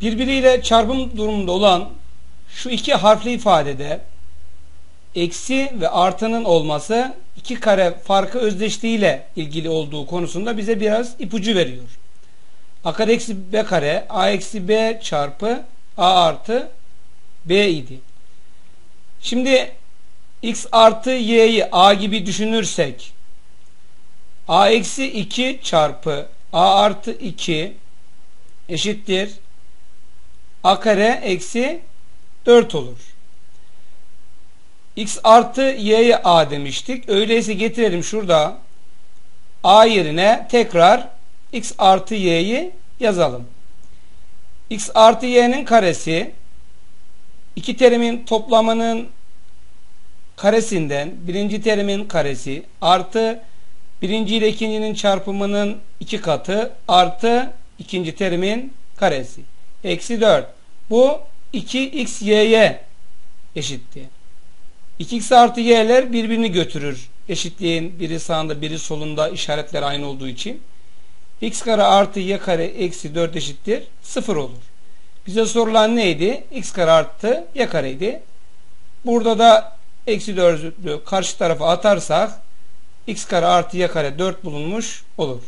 Birbiriyle çarpım durumunda olan şu iki harfli ifadede eksi ve artının olması iki kare farkı özdeşliğiyle ilgili olduğu konusunda bize biraz ipucu veriyor. A kare eksi B kare A eksi B çarpı A artı B idi. Şimdi X artı Y'yi A gibi düşünürsek A eksi 2 çarpı A artı 2 eşittir A kare eksi 4 olur. X artı Y'ye A demiştik. Öyleyse getirelim şurada A yerine tekrar X artı Y'yi yazalım. X artı Y'nin karesi iki terimin toplamının karesinden birinci terimin karesi artı birinci ile ikincinin çarpımının iki katı artı ikinci terimin karesi. Eksi 4. Bu 2xy'ye eşitti. 2x artı y'ler birbirini götürür. Eşitliğin biri sağında biri solunda işaretler aynı olduğu için. x kare artı y kare eksi 4 eşittir 0 olur. Bize sorulan neydi? x kare artı y kareydi. Burada da eksi 4'ü karşı tarafa atarsak x kare artı y kare 4 bulunmuş olur.